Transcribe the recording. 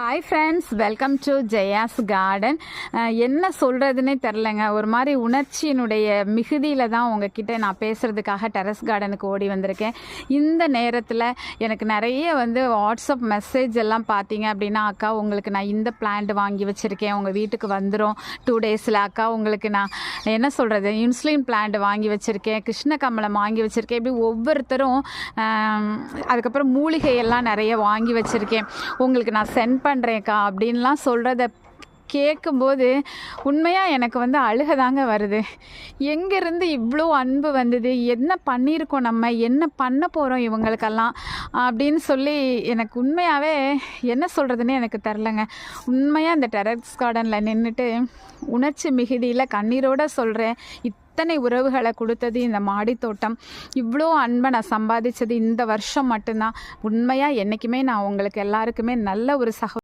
Hi friends welcome to Jaya's garden என்ன சொல்கிறதுனே தெரிலங்க ஒரு மாதிரி உணர்ச்சியினுடைய மிகுதியில் தான் உங்ககிட்ட நான் பேசுகிறதுக்காக டெரஸ் கார்டனுக்கு ஓடி வந்திருக்கேன். இந்த நேரத்தில் எனக்கு நிறைய வந்து வாட்ஸ்அப் மெசேஜ் எல்லாம் பார்த்தீங்க அப்படின்னா அக்கா உங்களுக்கு நான் இந்த பிளான்ட் வாங்கி வச்சுருக்கேன். உங்கள் வீட்டுக்கு வந்துடும் டூ டேஸில் அக்கா உங்களுக்கு நான் என்ன சொல்கிறது இன்சுலின் பிளான்ட் வாங்கி வச்சுருக்கேன். கிருஷ்ண கமலம் வாங்கி வச்சுருக்கேன். இப்படி ஒவ்வொருத்தரும் அதுக்கப்புறம் மூலிகையெல்லாம் நிறைய வாங்கி வச்சுருக்கேன். உங்களுக்கு நான் சென்ட் பண்ணுறேன்க்கா அப்படின்லாம் சொல்கிறத கேட்கும்போது உண்மையாக எனக்கு வந்து அழுக தாங்க வருது. எங்கேருந்து இவ்வளோ அன்பு வந்தது? என்ன பண்ணியிருக்கோம் நம்ம? என்ன பண்ண போகிறோம் இவங்களுக்கெல்லாம்? அப்படின்னு சொல்லி எனக்கு உண்மையாகவே என்ன சொல்கிறதுனே எனக்கு தெரிலங்க உண்மையாக இந்த டெரக்ஸ் கார்டனில் நின்றுட்டு உணர்ச்சி மிகுதியில் கண்ணீரோட சொல்கிறேன் இத்தனை உறவுகளை கொடுத்தது இந்த மாடித்தோட்டம் இவ்வளோ அன்பை நான் சம்பாதிச்சது இந்த வருஷம் மட்டும்தான். உண்மையாக என்றைக்குமே நான் உங்களுக்கு எல்லாருக்குமே நல்ல ஒரு சக